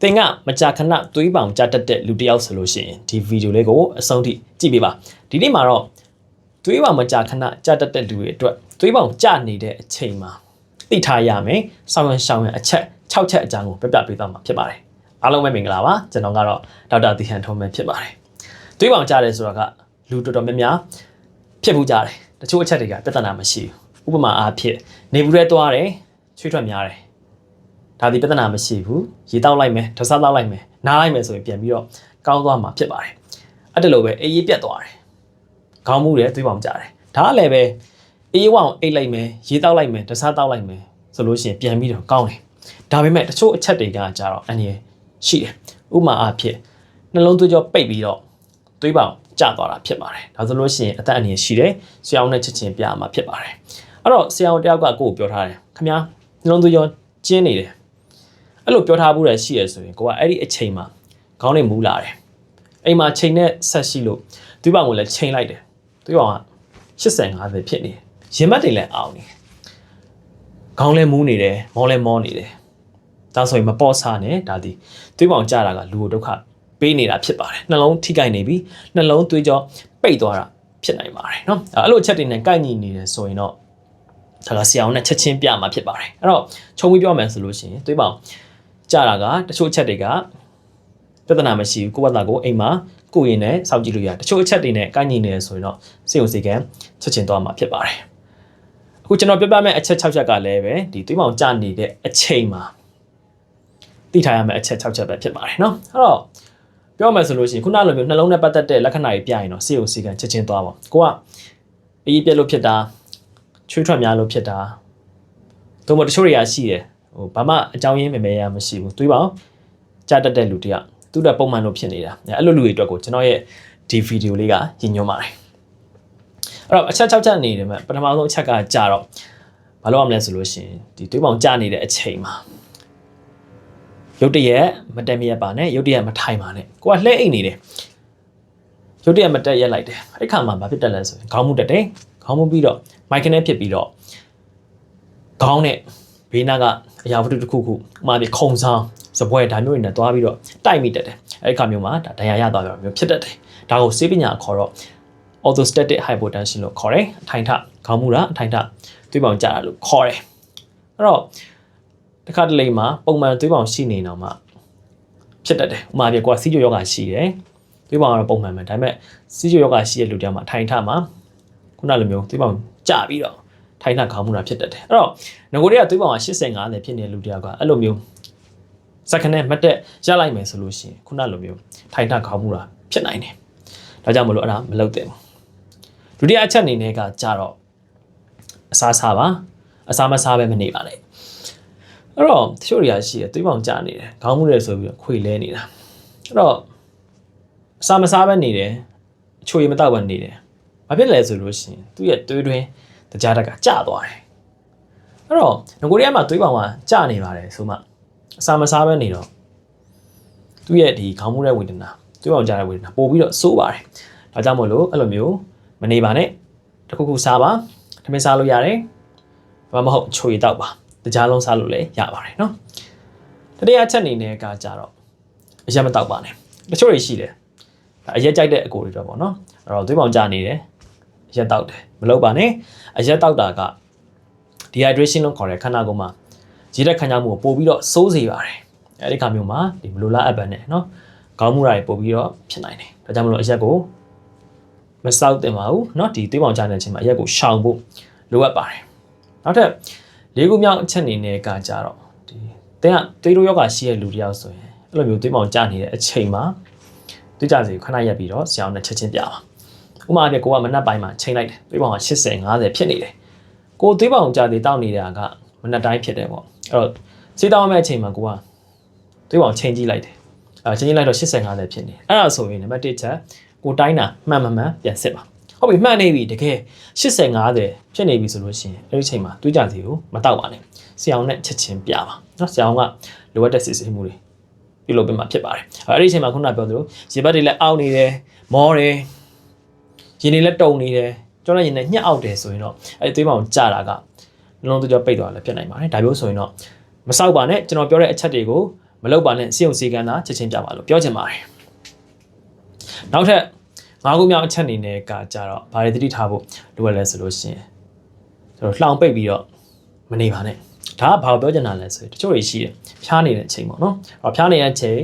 သင်ကမကြာခဏသွေးပောင်ကြတတ်တဲ့လူတစ်ယောက်ဆိုလို့ရှိရင်ဒီဗီဒီယိုလေးကိုအဆုံးထိကြည့်ပေးပါဒီနေ့မှာတော့သွေးပောင်မကြာခဏကြတတ်တဲ့လူတွေအတွက်သွေးပောင်ကြနေတဲ့အချိန်မှာသိထားရမယ်ဆောင်းရန်ရှောင်းရန်အချက်6ချက်အကြောင်းကိုပြပြပေးသွားမှာဖြစ်ပါတယ်အားလုံးပဲမင်္ဂလာပါကျွန်တော်ကတော့ဒေါက်တာသီဟန်ထုံးပဲဖြစ်ပါတယ်သွေးပောင်ကြတယ်ဆိုတာကလူတော်တော်များများဖြစ်ဘူးကြတယ်တချို့အချက်တွေကပြဿနာမရှိဘူးဥပမာအားဖြင့်နေဘူးရဲသွားတယ်ချွေးထွက်များတယ် ဒါဒီပြဿနာမရှိဘူးရေတောက်လိုက်မယ်ဒဆတောက်လိုက်မယ်နားလိုက်မယ်ဆိုရင်ပြန်ပြီးတော့ကောင်းသွားမှာဖြစ်ပါတယ်အဲ့ဒါလိုပဲအေးရေးပြတ်သွားတယ်ခေါင်းမူတယ်သွေးပေါင်ကြတယ်ဒါကလည်းပဲအေးဝအောင်အိတ်လိုက်မယ်ရေတောက်လိုက်မယ်ဒဆတောက်လိုက်မယ်ဆိုလို့ရှိရင်ပြန်ပြီးတော့ကောင်းတယ်ဒါပေမဲ့တချို့အချက်တွေကကြတော့အနည်းရှိတယ်ဥမာအဖြစ်နှလုံးသွေးကြောပိတ်ပြီးတော့သွေးပေါင်ကျသွားတာဖြစ်ပါတယ်ဒါဆိုလို့ရှိရင်အသက်အန္တရာယ်ရှိတယ်ဆရာအောင်နဲ့ချက်ချင်းပြရမှာဖြစ်ပါတယ်အဲ့တော့ဆရာအောင်တယောက်ကကိုယ့်ကိုပြောထားတယ်ခမညာနှလုံးသွေးကြောကျင်းနေတယ် အဲ့လိုပြောထားဘူးတယ်ရှိရဆိုရင်ကိုကအဲ့ဒီအချိန်မှာခေါင်းနဲ့မူးလာတယ်အိမ်မှာချိန်နဲ့ဆက်ရှိလို့သူ့ဘောင်ကိုလည်းချိန်လိုက်တယ်သူ့ဘောင်က85ပဲဖြစ်နေတယ်ရင်မက်တွေလည်းအောင်နေခေါင်းလည်းမူးနေတယ်မောလည်းမောနေတယ်ဒါဆိုရင်မပေါ့ဆာနဲ့ဒါဒီသွေးပေါင်ကြတာကလူကိုဒုက္ခပေးနေတာဖြစ်ပါတယ်နှလုံးထိကိုက်နေပြီနှလုံးသွေးကြောပိတ်သွားတာဖြစ်နိုင်ပါတယ်เนาะအဲ့လိုအချက်တွေနဲ့ကိုက်ညီနေတယ်ဆိုရင်တော့ဒါကဆရာအောင်နဲ့ချက်ချင်းပြမှာဖြစ်ပါတယ်အဲ့တော့ခြုံပြီးပြောမယ်ဆိုလို့ရှိရင်သွေးပေါင် ကြတာကတချို့အချက်တွေကပြဿနာမရှိဘူးကိုယ့်ဘာသာကိုအိမ်မှာကိုယ်ရင်နဲ့စောင့်ကြည့်လို့ရတယ်တချို့အချက်တွေနဲ့ကိုက်ညီနေတယ်ဆိုရင်တော့စိတ်ုံစိတ်ကံချက်ချင်းသွားမှာဖြစ်ပါတယ်အခုကျွန်တော်ပြောပြမယ့်အချက်6ချက်ကလည်းပဲဒီသွေးမောင်ကြနေတဲ့အချိန်မှာသိထားရမယ့်အချက်6ချက်ပဲဖြစ်ပါတယ်เนาะအဲ့တော့ပြောမယ်ဆိုလို့ရှိရင်ခုနလိုမျိုးနှလုံးနဲ့ပတ်သက်တဲ့လက္ခဏာတွေပြရင်တော့စိတ်ုံစိတ်ကံချက်ချင်းသွားပါကိုကအရေးပြက်လို့ဖြစ်တာချွေးထွက်များလို့ဖြစ်တာတို့မတချို့တွေကရှိတယ် ဟိုဘာမှအကြောင်းရင်းမမဲရမရှိဘူးတွေးပါဦးကြားတတ်တဲ့လူတယောက်သူတို့ပုံမှန်လို့ဖြစ်နေတာအဲ့လိုလူတွေအတွက်ကိုကျွန်တော်ရဲ့ဒီဗီဒီယိုလေးကညင်ညွှန်းပါတယ်အဲ့တော့အချက်6ချက်နေတယ်မဲ့ပထမဆုံးအချက်ကကြာတော့ဘာလို့ရမလဲဆိုလို့ရှိရင်ဒီတွေးပေါင်ကြာနေတဲ့အချိန်မှာရုတ်တရက်မတက်မရက်ပါနဲ့ရုတ်တရက်မထိုင်ပါနဲ့ကိုကလှဲအိတ်နေတယ်ရုတ်တရက်မတက်ရက်လိုက်တယ်အဲ့ခါမှာဘာဖြစ်တက်လဲဆိုရင်ခေါင်းမှုတက်တယ်ခေါင်းမှုပြီးတော့မိုက်ကနေဖြစ်ပြီးတော့ခေါင်းနဲ့ ဘေးနာကအရာဝတ္ထုတစ်ခုခုဥမာဒီခုံဆောင်စပွဲဒါမျိုးတွေနဲ့တွားပြီးတော့တိုက်မိတတ်တယ်အဲ့ဒီခါမျိုးမှာဒါဒဏ်ရာရသွားကြမျိုးဖြစ်တတ်တယ်ဒါကိုစေပညာခေါ်တော့ orthostatic hypotension လို့ခေါ်တယ်အထိုင်ထခေါင်းမူတာအထိုင်ထသွေးပေါင်ကျတာလို့ခေါ်တယ်အဲ့တော့တစ်ခါတလေမှာပုံမှန်သွေးပေါင်ရှိနေတော့မှဖြစ်တတ်တယ်ဥမာပြကွာစီးကျိုယောဂရှိတယ်သွေးပေါင်ကတော့ပုံမှန်ပဲဒါပေမဲ့စီးကျိုယောဂရှိတဲ့လူတယောက်မှာအထိုင်ထမှာခုနလိုမျိုးသွေးပေါင်ကျပြီးတော့ ထိုင်ထခေါင်းမူတာဖြစ်တတ်တယ်အဲ့တော့ငကိုတွေကသွေးပေါင်က85နဲ့ဖြစ်နေတဲ့လူတယောက်ကအဲ့လိုမျိုးစက္ကနဲ့မတ်တက်ရလိုက်မယ်ဆိုလို့ရှိရင်ခုနလိုမျိုးထိုင်ထခေါင်းမှုတာဖြစ်နိုင်တယ်။ဒါကြောင့်မလို့အဲ့ဒါမလုပ်သင့်ဘူး။ဒုတိယအချက်အနေနဲ့ကကြတော့အစားစားပါအစားမစားပဲမနေပါနဲ့။အဲ့တော့တချို့တွေကရှိတယ်သွေးပေါင်ကျနေတယ်ခေါင်းမှုတယ်ဆိုပြီးတော့ခွေလဲနေတာ။အဲ့တော့အစားမစားပဲနေတယ်အချိုရည်မတောက်ပဲနေတယ်။ဘာဖြစ်လဲဆိုလို့ရှိရင်သူ့ရဲ့သွေးတွင်း တကြားတက်ကကျသွားတယ်။အဲ့တော့ငကိုရီးယားမှာသွေးပေါင်ကကျနေပါတယ်ဆိုမှအစာမစားပဲနေတော့သူ့ရဲ့ဒီခေါင်းမှုတဲ့ဝေဒနာသွေးပေါင်ကျတဲ့ဝေဒနာပို့ပြီးတော့စိုးပါတယ်။ဒါကြောင့်မို့လို့အဲ့လိုမျိုးမနေပါနဲ့တခုခုစားပါထမင်းစားလို့ရတယ်။ဘာမှမဟုတ်ချိုရည်တောက်ပါ။တကြားလုံးစားလို့လည်းရပါတယ်နော်။တတိယချက်အနေနဲ့ကကြတော့အရက်မတောက်ပါနဲ့။တချို့တွေရှိတယ်။ဒါအရက်ကြိုက်တဲ့အကိုတွေတော့ပေါ့နော်။အဲ့တော့သွေးပေါင်ကျနေတယ်။အ ရက်တောက်တယ်မလုပ်ပါနဲ့။အရက်တောက်တာက dehydration လို့ခေါ်တဲ့ခန္ဓာကိုယ်မှာရေဓာတ်ခံကြမှုကိုပို့ပြီးတော့စိုးစေပါတယ်အဲဒီခါမျိုးမှာဒီမလိုလားအပ်ပန်နဲ့เนาะခေါင်းမူတာတွေပို့ပြီးတော့ဖြစ်နိုင်တယ်ဒါကြောင့်မလို့အရက်ကိုမစောက်တင်ပါဘူးเนาะဒီသွေးပေါင်ချတဲ့အချိန်မှာအရက်ကိုရှောင်ဖို့လိုအပ်ပါတယ်နောက်ထပ်လေးခုမြောက်အချက်အနေနဲ့ကကြတော့ဒီတင်းကသွေးတို့ယောဂရှိတဲ့လူတယောက်ဆိုရင်အဲ့လိုမျိုးသွေးပေါင်ကျနေတဲ့အချိန်မှာသွေးကြစီကိုခဏရက်ပြီးတော့ဆရာအောင်နဲ့ချက်ချင်းပြပါ ဥပမာပြကိုကမနက်ပိုင်းမှာချိန်လိုက်တယ်သွေးပေါင်က80 50ဖြစ်နေတယ်ကိုသွေးပေါင်ကြသေးတောက်နေတာကမနက်တိုင်းဖြစ်တယ်ပေါ့အဲ့တော့စေးတောင်းမဲ့အချိန်မှာကိုကသွေးပေါင်ချိန်ကြည့်လိုက်တယ်အဲချိန်ကြည့်လိုက်တော့85လည်းဖြစ်နေအဲ့ဒါဆိုရင်နံပါတ်1ချက်ကိုတိုင်းတာမှန်မှန်မှန်ပြန်စစ်ပါဟုတ်ပြီမှန်နေပြီတကယ်85ဖြစ်နေပြီဆိုလို့ရှိရင်အဲ့ဒီအချိန်မှာတွေးကြစီကိုမတောက်ပါနဲ့ဆရာအောင်နဲ့ချက်ချင်းပြပါနော်ဆရာအောင်ကလိုအပ်တဲ့စစ်ဆေးမှုတွေပြုလုပ်ပေးမှာဖြစ်ပါတယ်အဲ့ဒီအချိန်မှာခုနပြောသလိုရေဘတ်တွေလည်းအောက်နေတယ်မောတယ် ရင်တွေလည်းတုံနေတယ်ကျောင်းနဲ့ရင်နဲ့ညှက်အောက်တယ်ဆိုရင်တော့အဲ့ဒီသွေးပေါင်ကြတာကနှလုံးသွေးကြောပိတ်သွားလည်းဖြစ်နိုင်ပါတယ်ဒါမျိုးဆိုရင်တော့မဆောက်ပါနဲ့ကျွန်တော်ပြောတဲ့အချက်တွေကိုမလုပ်ပါနဲ့စေုံစေကန်းတာချက်ချင်းပြပါလို့ပြောချင်ပါတယ်နောက်ထပ်ငါးခုမြောက်အချက်အနေနဲ့ကကြတော့ဘာတွေသတိထားဖို့လိုအပ်လဲဆိုလို့ရှိရင်ကျွန်တော်လှောင်ပိတ်ပြီးတော့မနေပါနဲ့ဒါကဘာကိုပြောချင်တာလဲဆိုရင်တချို့တွေရှိတယ်ဖျားနေတဲ့အချိန်ပေါ့နော်အဲ့တော့ဖျားနေတဲ့အချိန်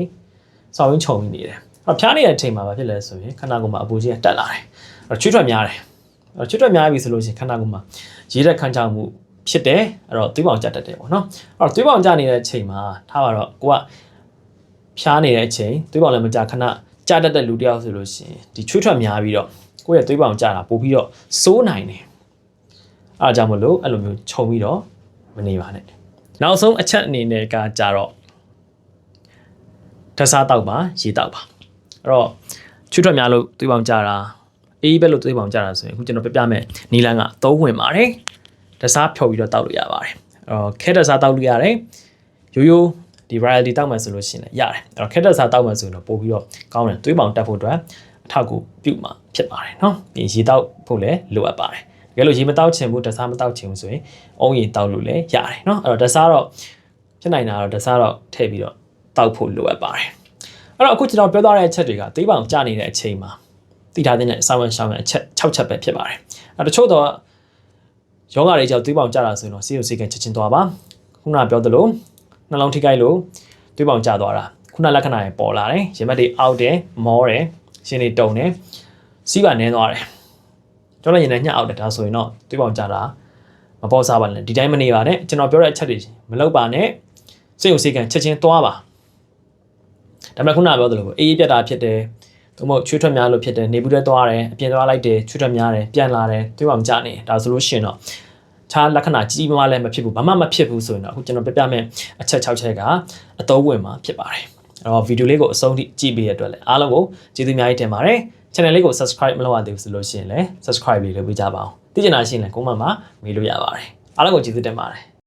စောင်းရင်းခြုံနေတယ်အဲ့တော့ဖျားနေတဲ့အချိန်မှာဘာဖြစ်လဲဆိုရင်ခန္ဓာကိုယ်မှာအပူကြီးကတက်လာတယ်အဲ့တော့ ချွေးထွက်များတယ်အဲ့တော့ချွေးထွက်များပြီဆိုလို့ရှိရင်ခန္ဓာကိုယ်မှာရေဓာတ်ခန်းချောက်မှုဖြစ်တယ်အဲ့တော့သွေးပေါင်ကျတတ်တယ်ပေါ့နော်အဲ့တော့သွေးပေါင်ကျနေတဲ့အချိန်မှာထားပါတော့ကိုကဖျားနေတဲ့အချိန်သွေးပေါင်လည်းမကျခဏကျတတ်တဲ့လူတစ်ယောက်ဆိုလို့ရှိရင်ဒီချွေးထွက်များပြီးတော့ကိုယ့်ရဲ့သွေးပေါင်ကျတာပို့ပြီးတော့စိုးနိုင်တယ်အဲ့ဒါကြောင့်မလို့အဲ့လိုမျိုးခြုံပြီးတော့မနေပါနဲ့နောက်ဆုံးအချက်အနေနဲ့ကကြတော့တစားတောက်ပါရေတောက်ပါအဲ့တော့ချွေးထွက်များလို့သွေးပေါင်ကျတာ အေးပဲလို့တွေးပေါင်ကြတာဆိုရင်အခုကျွန်တော်ပြပြမဲ့နီလန်းကသုံးဝင်ပါတယ်တစားဖြော်ပြီးတော့တောက်လို့ရပါတယ်အော်ခဲတစားတောက်လို့ရတယ်ရိုးရိုးဒီ variety တောက်မှဆိုလို့ရှိရင်ရတယ်အဲ့တော့ခဲတစားတောက်မှဆိုရင်တော့ပို့ပြီးတော့ကောင်းတယ်တွေးပေါင်တက်ဖို့အတွက်အထောက်ကူပြုမှာဖြစ်ပါတယ်နော်ပြီးရေတောက်ဖို့လည်းလိုအပ်ပါတယ်တကယ်လို့ရေမတောက်ချင်ဘူးတစားမတောက်ချင်ဘူးဆိုရင်အုံးရေတောက်လို့လည်းရတယ်နော်အဲ့တော့တစားတော့ဖြစ်နိုင်တာတော့တစားတော့ထည့်ပြီးတော့တောက်ဖို့လိုအပ်ပါတယ်အဲ့တော့အခုကျွန်တော်ပြောသွားတဲ့အချက်တွေကသေးပေါင်ကြနေတဲ့အချိန်မှာ သိထားတဲ့စာဝန်ရှောင်းတဲ့အချက်6ချက်ပဲဖြစ်ပါတယ်အဲ့တော့တချို့တော့ယောဂတွေကြောင့်သွေးပေါင်ကျတာဆိုရင်တော့ဆေးရုံဆေးကန်ချက်ချင်းသွားပါခုနကပြောသလိုနှလုံးထိခိုက်လို့သွေးပေါင်ကျသွားတာခုနလက္ခဏာတွေပေါ်လာတယ်ရင်ဘတ်တွေအောက်တယ်မောတယ်ရှင်တွေတုံတယ်စီးပါနင်းသွားတယ်ကျောင်းလည်းရင်နဲ့ညှက်အောက်တယ်ဒါဆိုရင်တော့သွေးပေါင်ကျတာမပေါ်စားပါနဲ့ဒီတိုင်းမနေပါနဲ့ကျွန်တော်ပြောတဲ့အချက်တွေမလုပ်ပါနဲ့ဆေးရုံဆေးကန်ချက်ချင်းသွားပါဒါပေမဲ့ခုနကပြောသလိုအေးအေးပြတ်တာဖြစ်တယ် သို့မဟုတ်ချွေးထွက်များလို့ဖြစ်တယ်နေဘူးတဲ့သွားတယ်အပြင်သွားလိုက်တယ်ချွေးထွက်များတယ်ပြန်လာတယ်သွေးပေါင်ကျနေဒါဆိုလို့ရှိရင်တော့ခြားလက္ခဏာကြီးကြီးမားမားလည်းမဖြစ်ဘူးဘာမှမဖြစ်ဘူးဆိုရင်တော့အခုကျွန်တော်ပြပြမယ်အချက်6ချက်ကအသုံးဝင်မှာဖြစ်ပါတယ်အဲ့တော့ဗီဒီယိုလေးကိုအဆုံးထိကြည့်ပေးရတဲ့အတွက်လည်းအားလုံးကိုကျေးဇူးအများကြီးတင်ပါတယ် channel လေးကို subscribe မလုပ်ရသေးဘူးဆိုလို့ရှိရင်လည်း subscribe လေးလုပ်ပေးကြပါအောင်သိချင်တာရှိရင်လည်း comment မှာမေးလို့ရပါတယ်အားလုံးကိုကျေးဇူးတင်ပါတယ်